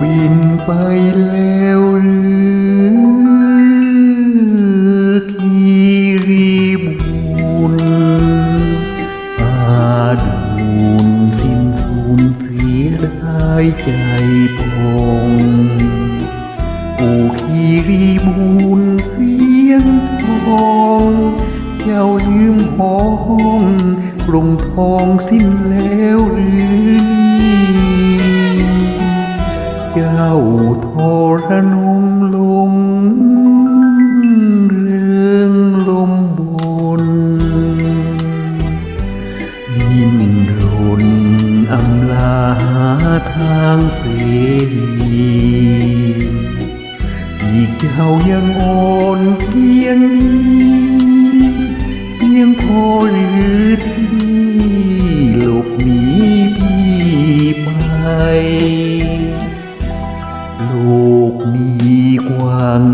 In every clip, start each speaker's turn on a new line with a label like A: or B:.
A: บินไปแล้วหรือคีรีบุญอาดูนสิ้นสูญเสียได้ใจพองโอคีรีบุญเสียงทองเจ้าลืมหอห้องกรุงทองสิ้นแล้วหรือนี่ เจ้าทรนงลงเรื่องลมบนดินรนอำลาหาทางเสรีอีกเจ้ายังอ่อนเพียงนี้เพียงพอหรือที่หลบหนี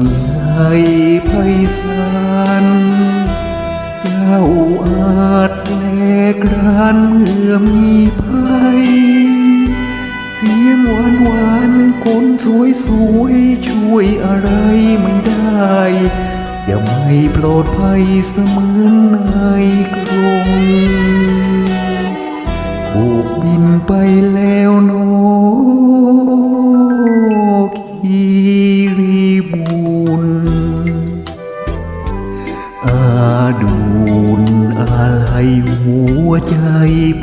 A: ใหญ่ไพศาลเจ้าอาจแลกรานเมื่อมีภัยเสียงหวานหวานคนสวยสวยช่วยอะไรไม่ได้อย่าไม่ปลอดภัยเสมือนในกรงโบกบินไปแล้วเนอ ใจ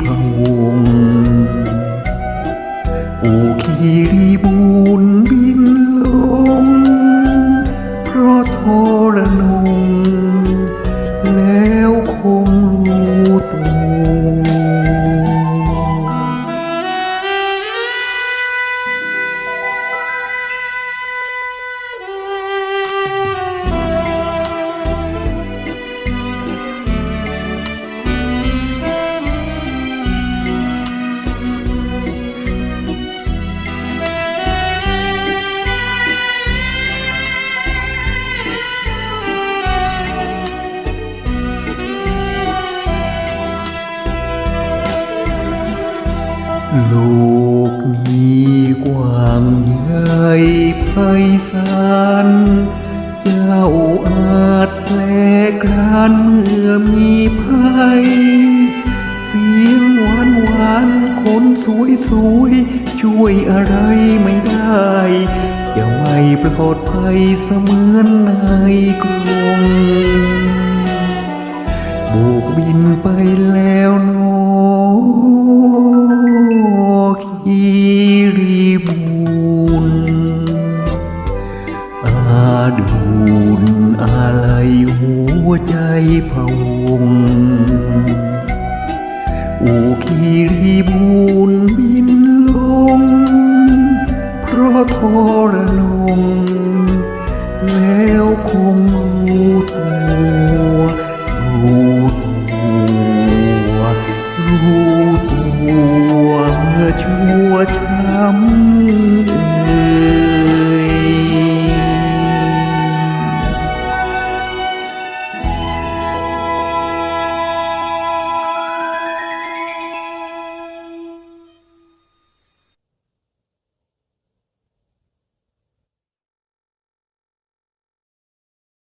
A: พะวง โอคีรีบุญบิ โลกนี้กว้างใหญ่ไพศาลเจ้าอาจแปลกรานเมื่อมีภัย เสียงหวานหวานคนสวยสวยๆช่วยอะไรไม่ได้จะไม่ปลอดภัยเสมือนในกรงโบกบินไปแล้ว ดูนอะไรหัวใจพะวง อูคีรีบูนบินลง เพราะทรนงแล้วคงรู้ตัวรู้ตัวรู้ตัวเมื่อช่ว